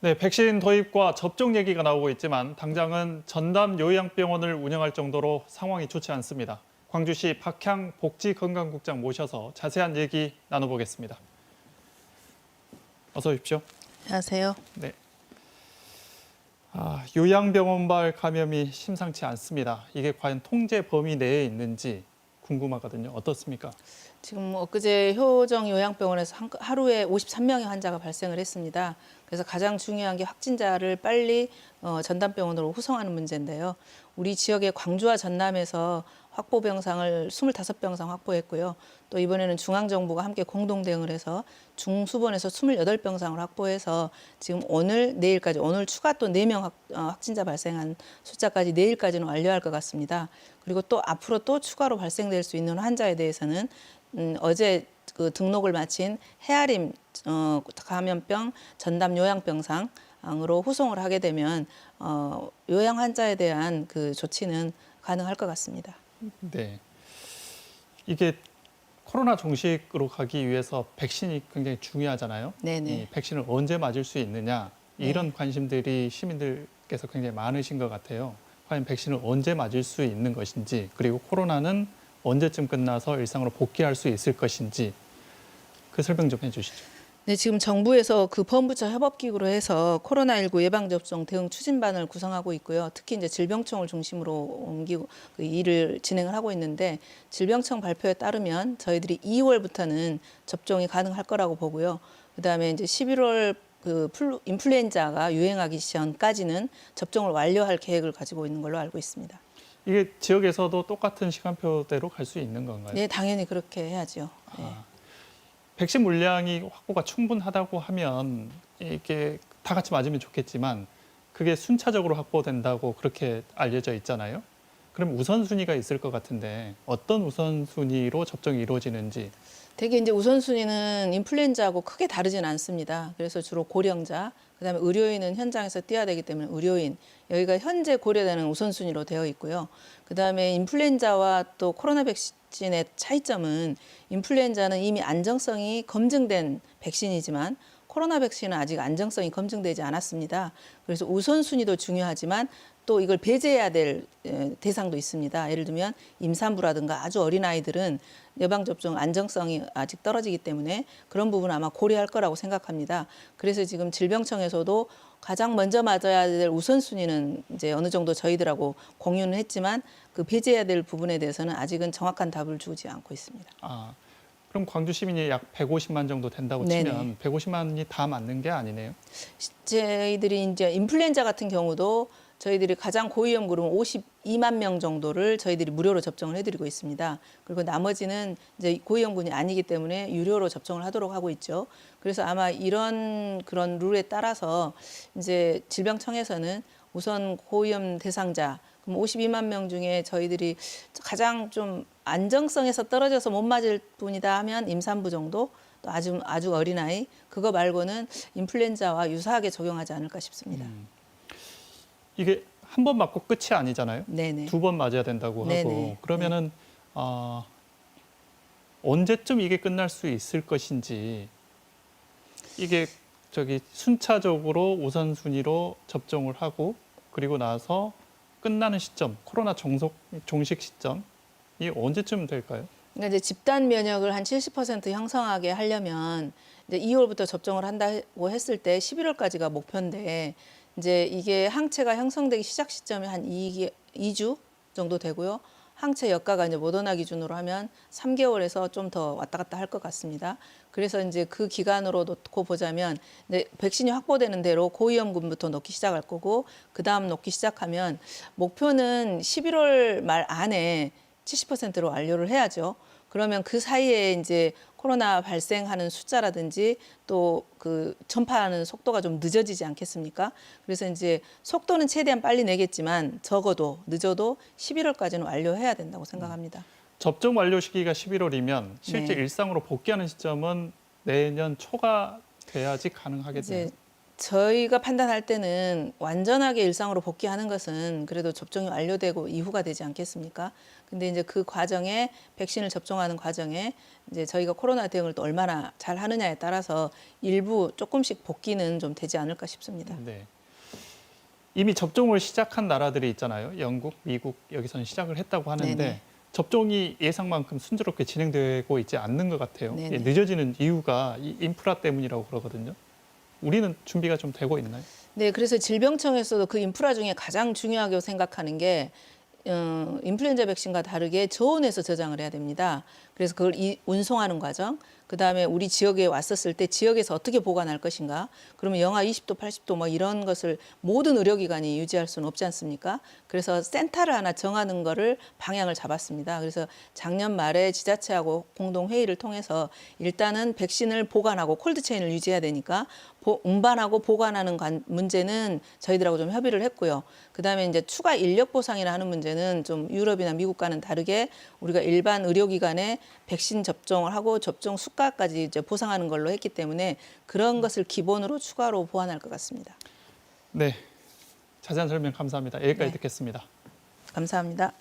네, 백신 도입과 접종 얘기가 나오고 있지만 당장은 전담 요양병원을 운영할 정도로 상황이 좋지 않습니다. 광주시 박향 복지건강국장 모셔서 자세한 얘기 나눠보겠습니다. 어서 오십시오. 안녕하세요. 네. 아, 요양병원발 감염이 심상치 않습니다. 이게 과연 통제 범위 내에 있는지 궁금하거든요. 어떻습니까? 지금 엊그제 효정 요양병원에서 한- 하루에 53명의 환자가 발생을 했습니다. 그래서 가장 중요한 게 확진자를 빨리 어, 전담병원으로 후송하는 문제인데요. 우리 지역의 광주와 전남에서 확보 병상을 25병상 확보했고요. 또 이번에는 중앙정부가 함께 공동 대응을 해서 중수본에서 28병상을 확보해서 지금 오늘 내일까지 오늘 추가 또 4명 확, 어, 확진자 발생한 숫자까지 내일까지는 완료할 것 같습니다. 그리고 또 앞으로 또 추가로 발생될 수 있는 환자에 대해서는 음, 어제 그 등록을 마친 헤아림 어, 감염병 전담 요양병상 으로 후송을 하게 되면 어, 요양 환자에 대한 그 조치는 가능할 것 같습니다. 네. 이게 코로나 종식으로 가기 위해서 백신이 굉장히 중요하잖아요. 네네. 이 백신을 언제 맞을 수 있느냐 이런 관심들이 시민들께서 굉장히 많으신 것 같아요. 과연 백신을 언제 맞을 수 있는 것인지 그리고 코로나는 언제쯤 끝나서 일상으로 복귀할 수 있을 것인지 그 설명 좀 해주시죠. 네, 지금 정부에서 그 범부처 협업기구로 해서 코로나19 예방접종 대응 추진반을 구성하고 있고요. 특히 이제 질병청을 중심으로 옮기고 그 일을 진행을 하고 있는데 질병청 발표에 따르면 저희들이 2월부터는 접종이 가능할 거라고 보고요. 그다음에 이제 11월 그 플루, 인플루엔자가 유행하기 전까지는 접종을 완료할 계획을 가지고 있는 걸로 알고 있습니다. 이게 지역에서도 똑같은 시간표대로 갈 수 있는 건가요? 네, 당연히 그렇게 해야죠. 네. 아, 백신 물량이 확보가 충분하다고 하면 이게 다 같이 맞으면 좋겠지만 그게 순차적으로 확보된다고 그렇게 알려져 있잖아요. 그럼 우선순위가 있을 것 같은데 어떤 우선순위로 접종이 이루어지는지 되게 이제 우선순위는 인플루엔자하고 크게 다르진 않습니다. 그래서 주로 고령자, 그다음에 의료인은 현장에서 뛰어야 되기 때문에 의료인 여기가 현재 고려되는 우선순위로 되어 있고요. 그다음에 인플루엔자와 또 코로나 백신의 차이점은 인플루엔자는 이미 안정성이 검증된 백신이지만 코로나 백신은 아직 안정성이 검증되지 않았습니다. 그래서 우선순위도 중요하지만 또 이걸 배제해야 될 에, 대상도 있습니다. 예를 들면 임산부라든가 아주 어린 아이들은 예방접종 안정성이 아직 떨어지기 때문에 그런 부분 아마 고려할 거라고 생각합니다. 그래서 지금 질병청에서도 가장 먼저 맞아야 될 우선순위는 이제 어느 정도 저희들하고 공유는 했지만 그 배제해야 될 부분에 대해서는 아직은 정확한 답을 주지 않고 있습니다. 아 그럼 광주 시민이 약 150만 정도 된다고 네네. 치면 150만이 다 맞는 게 아니네요. 저희들이 이제 인플루엔자 같은 경우도 저희들이 가장 고위험 그룹 52만 명 정도를 저희들이 무료로 접종을 해드리고 있습니다. 그리고 나머지는 이제 고위험군이 아니기 때문에 유료로 접종을 하도록 하고 있죠. 그래서 아마 이런 그런 룰에 따라서 이제 질병청에서는 우선 고위험 대상자 그럼 52만 명 중에 저희들이 가장 좀 안정성에서 떨어져서 못 맞을 분이다 하면 임산부 정도 또 아주 아주 어린 아이 그거 말고는 인플루엔자와 유사하게 적용하지 않을까 싶습니다. 음. 이게 한 번 맞고 끝이 아니잖아요. 네네. 두번 맞아야 된다고 하고 네네. 그러면은 어, 언제쯤 이게 끝날 수 있을 것인지 이게 저기 순차적으로 우선순위로 접종을 하고 그리고 나서 끝나는 시점 코로나 종속 종식 시점이 언제쯤 될까요? 그러니까 이제 집단 면역을 한 70% 형성하게 하려면 이제 2월부터 접종을 한다고 했을 때 11월까지가 목표인데 이제 이게 항체가 형성되기 시작 시점이 한 2, 2주 정도 되고요. 항체 역가가 이제 모더나 기준으로 하면 3개월에서 좀 더 왔다 갔다 할 것 같습니다. 그래서 이제 그 기간으로 놓고 보자면 이제 백신이 확보되는 대로 고위험군부터 놓기 시작할 거고 그 다음 놓기 시작하면 목표는 11월 말 안에 70%로 완료를 해야죠. 그러면 그 사이에 이제 코로나 발생하는 숫자라든지 또 그 전파하는 속도가 좀 늦어지지 않겠습니까? 그래서 이제 속도는 최대한 빨리 내겠지만 적어도 늦어도 11월까지는 완료해야 된다고 생각합니다. 접종 완료 시기가 11월이면 실제 네. 일상으로 복귀하는 시점은 내년 초가 돼야지 가능하겠네요. 저희가 판단할 때는 완전하게 일상으로 복귀하는 것은 그래도 접종이 완료되고 이후가 되지 않겠습니까? 근데 이제 그 과정에 백신을 접종하는 과정에 이제 저희가 코로나 대응을 또 얼마나 잘 하느냐에 따라서 일부 조금씩 복귀는 좀 되지 않을까 싶습니다. 네. 이미 접종을 시작한 나라들이 있잖아요. 영국, 미국 여기서는 시작을 했다고 하는데 네네. 접종이 예상만큼 순조롭게 진행되고 있지 않는 것 같아요. 네네. 예, 늦어지는 이유가 이 인프라 때문이라고 그러거든요. 우리는 준비가 좀 되고 있나요? 네, 그래서 질병청에서도 그 인프라 중에 가장 중요하게 생각하는 게 어, 인플루엔자 백신과 다르게 저온에서 저장을 해야 됩니다. 그래서 그걸 이, 운송하는 과정, 그 다음에 우리 지역에 왔었을 때 지역에서 어떻게 보관할 것인가. 그러면 영하 20도, 80도 뭐 이런 것을 모든 의료기관이 유지할 수는 없지 않습니까? 그래서 센터를 하나 정하는 거를 방향을 잡았습니다. 그래서 작년 말에 지자체하고 공동 회의를 통해서 일단은 백신을 보관하고 콜드체인을 유지해야 되니까 보- 운반하고 보관하는 관- 문제는 저희들하고 좀 협의를 했고요. 그 다음에 이제 추가 인력 보상이나 하는 문제는 좀 유럽이나 미국과는 다르게 우리가 일반 의료기관에 백신 접종을 하고 접종 수가까지 이제 보상하는 걸로 했기 때문에 그런 것을 기본으로 추가로 보완할 것 같습니다. 네. 자세한 설명 감사합니다. 여기까지 네. 듣겠습니다. 감사합니다.